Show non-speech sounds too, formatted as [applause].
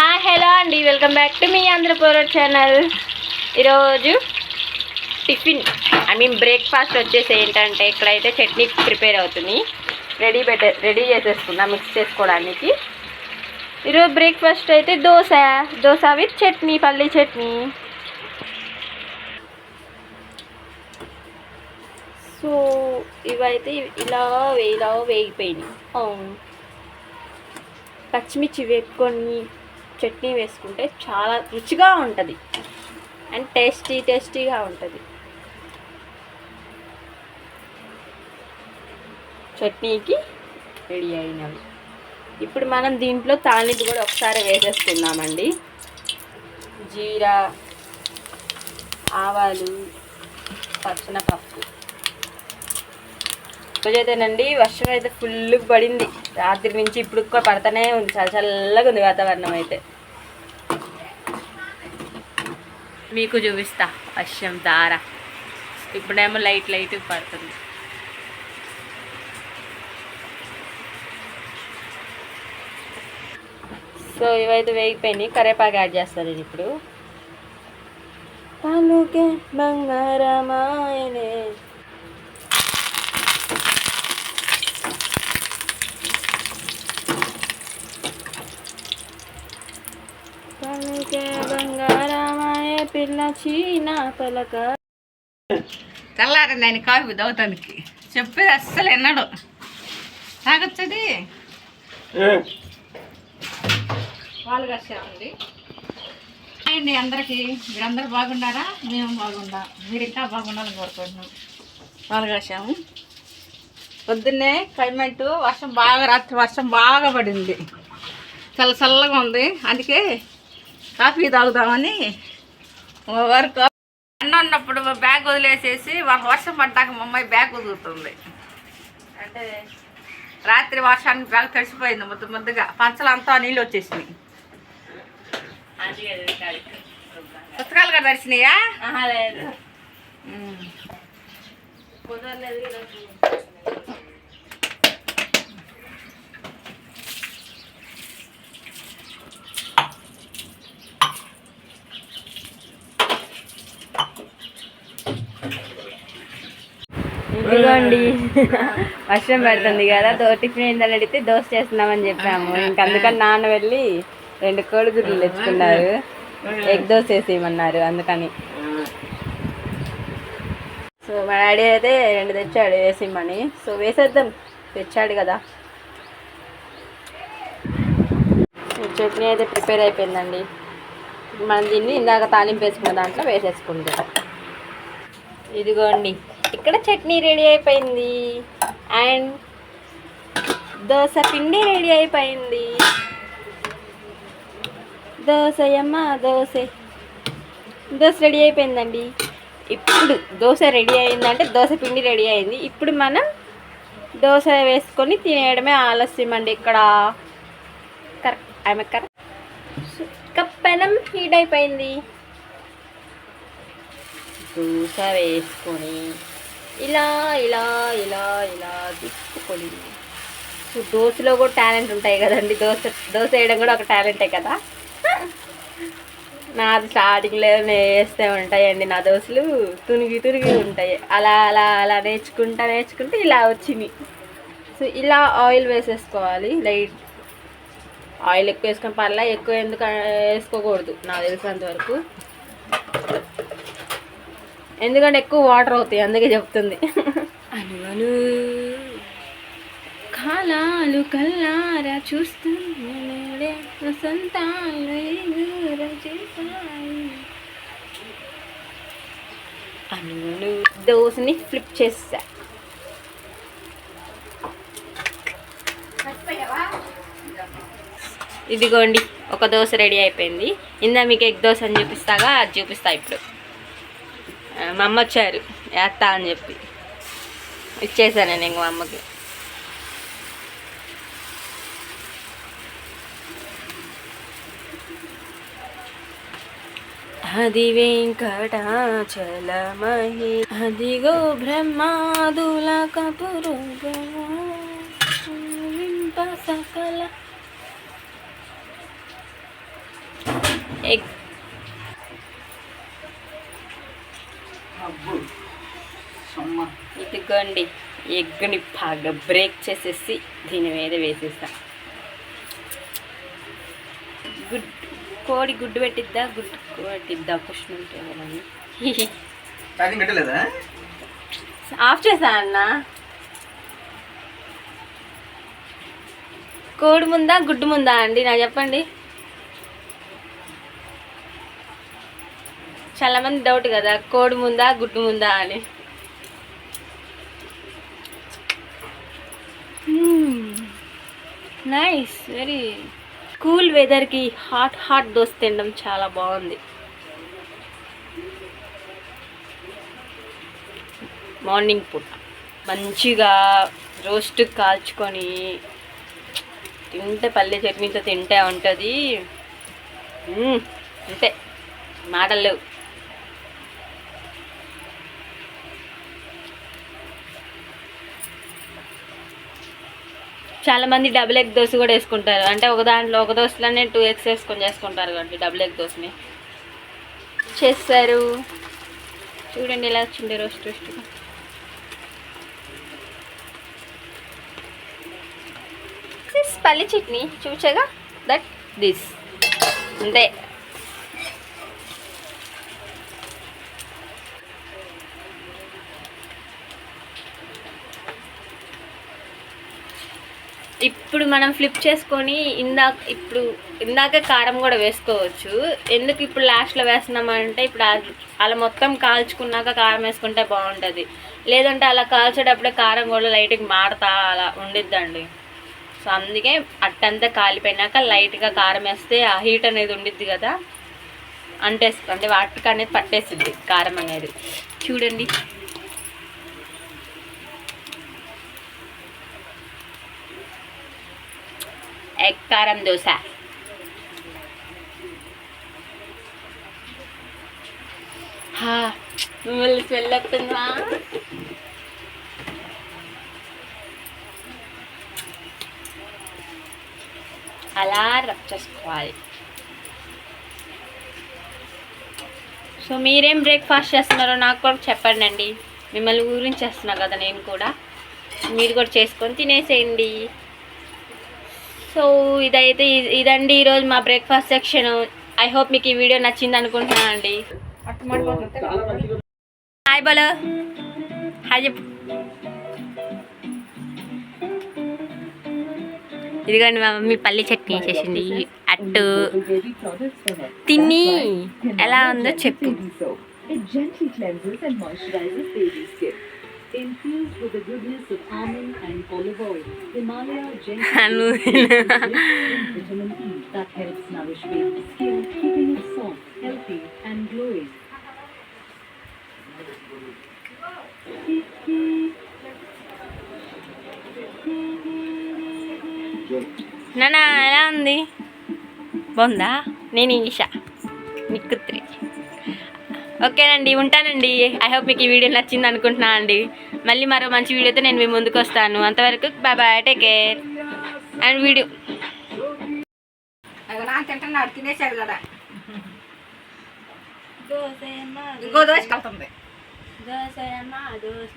Hi hello అండి. Welcome back to మీ Andhrapur channel. ఈరోజు టిఫిన్ ఐ మీన్ బ్రేక్ఫాస్ట్ వచ్చేసి ఏంటంటే ఇక్కడైతే చట్నీ ప్రిపేర్ అవుతుంది. రెడీ పెట్టే రెడీ చేసేసుకున్నా మిక్స్ చేసుకోవడానికి. ఈరోజు బ్రేక్ఫాస్ట్ అయితే దోశ దోశ విత్ చట్నీ పల్లీ చట్నీ. సో ఇవైతే ఇలా ఇలా వేగిపోయినాయి. అవును. పచ్చిమిర్చి వేపుకొని చట్నీ వేసుకుంటే చాలా రుచిగా ఉంటుంది. అండ్ టేస్టీ టేస్టీగా ఉంటుంది. చట్నీకి రెడీ అయినవి ఇప్పుడు మనం దీంట్లో తాలింపు కూడా ఒకసారి వేసేసుకుందామండి. జీరా ఆవాలు పచ్చనపప్పు. రోజైతేనండి వర్షం అయితే ఫుల్ పడింది. రాత్రి నుంచి ఇప్పుడు పడుతూనే పడతానే ఉంది. చాలా చల్లగా ఉంది వాతావరణం అయితే. మీకు చూపిస్తా. వర్షం దార. ఇప్పుడేమో లైట్ లైట్ పడుతుంది. సో ఇవైతే వేగిపోయినాయి. కరేపాకు యాడ్ చేస్తాను నేను ఇప్పుడు. అందుకే బంగారమాయనే. బంగారం పిల్ల చీనా పలక తెల్లారింది ఆయన కాఫీ దవుతానికి చెప్పేది అస్సలు విన్నాడు తాగొచ్చది? వాళ్ళు కష్టామండి అండి అందరికీ. మీరందరూ బాగున్నారా? మేము బాగుండా మీరు ఇంకా బాగుండాలని కోరుకుంటున్నాం. వాళ్ళు కష్టాము పొద్దున్నే క్లైమేట్ వర్షం బాగా రాత్రి వర్షం బాగా పడింది. చల్ల చల్లగా ఉంది. అందుకే కాఫీ తాగుదామని వరకు ఎండ ఉన్నప్పుడు బ్యాగ్ వదిలేసేసి మాకు వర్షం పడ్డాక మా అమ్మాయి బ్యాగ్ వదులుతుంది. అంటే రాత్రి వర్షానికి బ్యాగ్ తడిసిపోయింది ముద్దు ముద్దుగా. పంచలంతా నీళ్ళు వచ్చేసినాయి. పుస్తకాలు కూడా తడిసినాయా? ఆహా లేదు. ఉమ్. కుదరలేదు ఇదిగోండి [laughs] వర్షం పడుతుంది కదా దో టిఫిన్ ఏందని అడిగితే దోశ చేస్తున్నామని చెప్పాము. ఇంక అందుకని నాన్న వెళ్ళి రెండు కోడిగుడ్లు తెచ్చుకున్నారు. ఎగ్ దోశ వేసేయమన్నారు అందుకని. సో మా డాడీ అయితే రెండు తెచ్చాడు వేసిమ్మని సో వేసేద్దాం తెచ్చాడు కదా. చట్నీ అయితే ప్రిపేర్ అయిపోయిందండి. మనం దీన్ని ఇందాక తాలింపు వేసుకున్న దాంట్లో వేసేసుకుంటాం. ఇదిగోండి. ఇక్కడ చట్నీ రెడీ అయిపోయింది? అండ్ దోశ పిండి రెడీ అయిపోయింది. దోశయమ్మ దోశ. దోశ రెడీ అయిపోయిందండి. ఇప్పుడు దోశ రెడీ అయిందంటే దోశ పిండి రెడీ అయింది. ఇప్పుడు మనం దోశ వేసుకొని తినేయడమే ఆలస్యం అండి ఇక్కడ. కరెక్ట్ ఆమె కరెక్ట్. కప్పెనం హీట్ అయిపోయింది. దోశ వేసుకొని ఇలా ఇలా ఇలా ఇలా తిప్పుకొని సో దోశలో కూడా టాలెంట్ ఉంటాయి కదండి. దోశ దోశ వేయడం కూడా ఒక టాలెంటే కదా? నాది స్టార్టింగ్లో వేస్తే ఉంటాయండి నా దోశలు. తునిగి తునిగి ఉంటాయి. అలా అలా అలా నేర్చుకుంటా నేర్చుకుంటే ఇలా వచ్చింది. సో ఇలా ఆయిల్ వేసేసుకోవాలి. లైట్ ఆయిల్ ఎక్కువ వేసుకొని పర్లే ఎక్కువ ఎందుకు వేసుకోకూడదు. నాకు తెలిసినంత వరకు ఎందుకంటే ఎక్కువ వాటర్ అవుతాయి అందుకే చెప్తుంది. అనువను కాలాలు కల్లారా చూస్తున్నాడే వసంతాలు. అనువను దోశని ఫ్లిప్ చేసా ఇదిగోండి ఒక దోశ రెడీ అయిపోయింది. ఇందా మీకు ఎగ్ దోశ అని చూపిస్తాగా అది చూపిస్తా ఇప్పుడు. మా అమ్మ వచ్చారు. వేస్తా అని చెప్పి. ఇచ్చేసాను నేను ఇంక మా అమ్మకి. అది వెంకటాచలమహి. అదిగో బ్రహ్మాదుల కపురు సకల ఎగ్ అబ్బు. ఇదిగోండి ఎగ్ని బాగా బ్రేక్ చేసేసి దీని మీద వేసేస్తా. గుడ్ కోడి గుడ్డు పెట్టిద్దా? గుడ్డు పెట్టిద్దా? క్వశ్చన్ ఉంటే ఆఫ్ చేసా అన్న? కోడి ముందా గుడ్డు ముందా అండి? నాకు చెప్పండి. చాలా మంది డౌట్ కదా కోడి ముందా గుడ్డు ముందా అని. నైస్ వెరీ కూల్ వెదర్కి హాట్ హాట్ దోశ తినడం చాలా బాగుంది. మార్నింగ్ పూట మంచిగా రోస్ట్ కాల్చుకొని తింటే పల్లె చట్నీతో తింటే ఉంటుంది. Hmm, అంతే. మాటలు లేవు. చాలా మంది డబుల్ ఎగ్ దోశ కూడా వేసుకుంటారు. అంటే ఒక దాంట్లో ఒక దోశలోనే టూ ఎగ్స్ వేసుకొని చేసుకుంటారు కాబట్టి డబుల్ ఎగ్ దోశని. చేస్తారు. చూడండి ఎలా వచ్చింది రోస్ట్ రోస్ట్గా పల్లి చట్నీ. చూచగా దట్ దిస్ అంతే. ఇప్పుడు మనం ఫ్లిప్ చేసుకొని ఇందాక ఇప్పుడు ఇందాక కారం కూడా వేసుకోవచ్చు. ఎందుకు ఇప్పుడు లాస్ట్లో వేస్తున్నామంటే ఇప్పుడు అలా మొత్తం కాల్చుకున్నాక కారం వేసుకుంటే బాగుంటుంది. లేదంటే అలా కాల్చేటప్పుడే కారం కూడా లైట్గా మాడతా అలా ఉండిద్దండి. సో అందుకే అట్టంతా కాలిపోయినాక లైట్గా కారం వేస్తే ఆ హీట్ అనేది ఉండిద్ది కదా. అంటేస్తుంది అంటే వాటికి అనేది పట్టేసిద్ది కారం అనేది. చూడండి. ఎగ్ కారం దోశ మిమ్మల్ని స్మెల్ వస్తుందా అలా రబ్ చేసుకోవాలి. సో మీరేం బ్రేక్ఫాస్ట్ చేస్తున్నారో నాకు కూడా చెప్పండి అండి మిమ్మల్ని ఊరించి చేస్తున్నా కదా నేను కూడా. మీరు కూడా చేసుకొని తినేసేయండి. సో ఇదైతే ఇదండి ఈరోజు మా బ్రేక్ఫాస్ట్ సెక్షన్ ఐ హోప్ మీకు ఈ వీడియో నచ్చింది అనుకుంటున్నాను అండి హాయ్ బలో హాయ్ చెప్పు. ఇదిగోండి మా మమ్మీ పల్లి చట్నీ చేసింది. అట్టు తిని ఎలా ఉందో చెప్పు. It gently cleanses and moisturizes baby skin. [laughs] Infused with the goodness of almond and olive oil, Himalaya gently Anu contains vitamin E that helps nourish baby skin, keeping it soft, healthy, and glowing. నానా ఎలా ఉంది బాగుందా నేను ఈషా నిక్కుత్రి ఓకేనండి ఉంటానండి. I hope మీకు ఈ video నచ్చింది అనుకుంటున్నాను అండి. మళ్ళీ మరో మంచి వీడియోతో నేను మీ ముందుకు వస్తాను. అంతవరకు bye bye take care and video తింటున్నాడు తినేసాడు కదా. దోశ ఇంకో దోశ కలుతుంది దోశ దోశ.